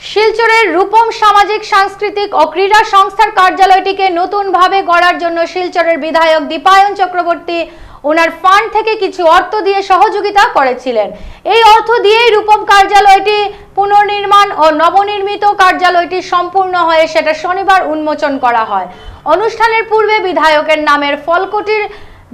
শিলচরের রূপম সামাজিক, সাংস্কৃতিক ও ক্রীড়া সংস্থার কার্যালয়টিকে নতুনভাবে গড়ার জন্য শিলচরের বিধায়ক দীপায়ন চক্রবর্তী ওনার ফান্ড থেকে কিছু অর্থ দিয়ে সহযোগিতা করেছিলেন। এই অর্থ দিয়েই রূপম কার্যালয়টি পুনর্নির্মাণ ও নবনির্মিত কার্যালয়টি সম্পূর্ণ হয়ে সেটা শনিবার উন্মোচন করা হয়। অনুষ্ঠানের পূর্বে বিধায়কের নামের ফলকটির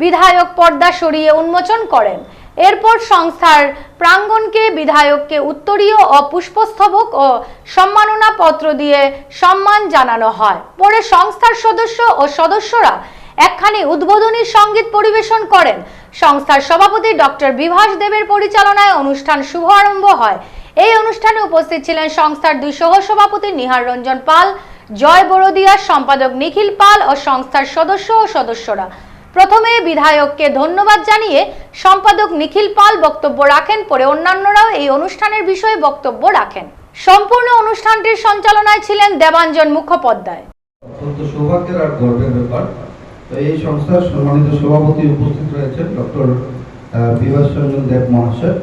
বিধায়ক পর্দা সরিয়ে উন্মোচন করেন। এরপর সংস্থার প্রাঙ্গণকে বিধায়ককে উত্তরীয় ও পুষ্পস্তবক ও সম্মাননা পত্র দিয়ে সম্মান জানানো হয়। পরে সংস্থার সদস্য ও সদস্যরা একখানি উদ্বোধনী সংগীত পরিবেশন করেন। সংস্থার সভাপতি ডক্টর বিভাস দেবের পরিচালনায় অনুষ্ঠান শুভারম্ভ হয়। এই অনুষ্ঠানে উপস্থিত ছিলেন সংস্থার দুই সহসভাপতি নিহার রঞ্জন পাল, জয় বড়দিয়ার সম্পাদক নিখিল পাল ও সংস্থার সদস্য ও সদস্যরা। প্রথমে বিধায়ককে ধন্যবাদ জানিয়ে সম্পাদক নিখিল পাল বক্তব্য রাখেন, পরে অন্যান্যরাও এই অনুষ্ঠানের বিষয়ে বক্তব্য রাখেন। সম্পূর্ণ অনুষ্ঠানটির সঞ্চালনায় ছিলেন দেবাঞ্জন মুখোপাধ্যায়। অত্যন্ত সৌভাগ্যের আর গর্বের ব্যাপার। এই সংস্থার সম্মানিত সভাপতি উপস্থিত রয়েছেন ডক্টর বিভাস রঞ্জন দেব মহাশয়।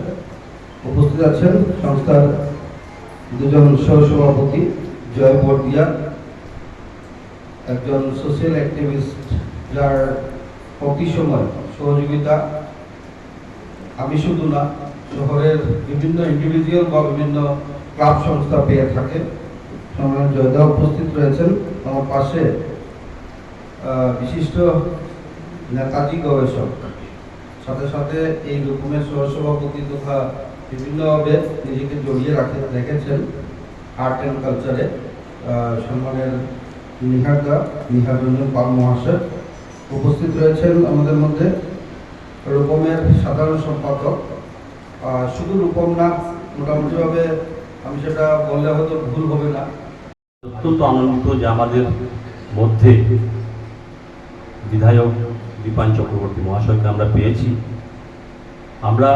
উপস্থিত আছেন সংস্থার দুজন সহসভাপতি জয় বর্দিয়া, একজন সোশ্যাল অ্যাক্টিভিস্ট যার প্রতি সময় সহযোগিতা। আমি শুধু না, শহরের বিভিন্ন ইন্ডিভিজুয়াল বা বিভিন্ন ক্লাব সংস্থা পেয়ে থাকে। সম্রাট জয়দা উপস্থিত রয়েছেন। আমার পাশে বিশিষ্ট নেতাজি গবেষক। সাথে সাথে এই রকমের সহসভাপতি তথা বিভিন্নভাবে নিজেকে জড়িয়ে রাখে, রেখেছেন আর্ট অ্যান্ড কালচারে সম্মানের নিহারদা নিহার রঞ্জন পাল মহাশয়। উপস্থিত রয়েছেন আমাদের মধ্যে রূপমের সাধারণ সম্পাদক। শুধু রূপম না, মোটামুটিভাবে আমি সেটা বললে হয়তো ভুল হবে না। অত্যন্ত আনন্দিত যে আমাদের মধ্যে বিধায়ক দীপান চক্রবর্তী মহাশয়কে আমরা পেয়েছি। আমরা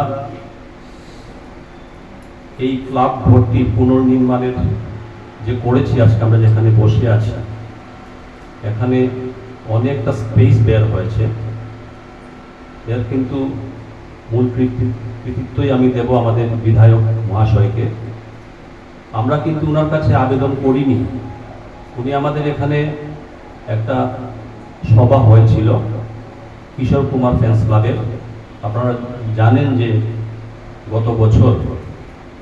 এই ক্লাব ভর্তি পুনর্নির্মাণের যে করেছি, আজকে আমরা যেখানে বসে আছি, এখানে অনেকটা স্পেস বের হয়েছে। এর কিন্তু মূল কৃতি- কৃতিত্বই আমি দেব আমাদের বিধায়ক মহাশয়কে। আমরা কিন্তু ওনার কাছে আবেদন করিনি। উনি আমাদের এখানে একটা সভা হয়েছিল কিশোর কুমার ফ্যান্স ক্লাবের। আপনারা জানেন যে গত বছর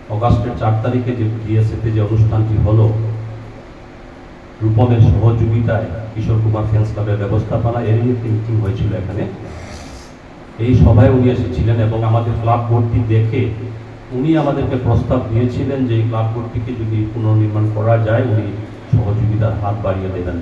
অগাস্টের চার তারিখে যে বিএসএফে যে অনুষ্ঠানটি হলো রূপমের সহযোগিতায় কিশোর কুমার ফ্যান্স ক্লাবের ব্যবস্থাপনা এরই একটি মিটিং হয়েছিল এখানে। এই সভায় উনি এসেছিলেন এবং আমাদের ক্লাব বোর্ডটি দেখে উনি আমাদেরকে প্রস্তাব দিয়েছিলেন যে এই ক্লাব বোর্ডটিকে যদি পুনর্নির্মাণ করা যায়, উনি সহযোগিতার হাত বাড়িয়ে দেবেন।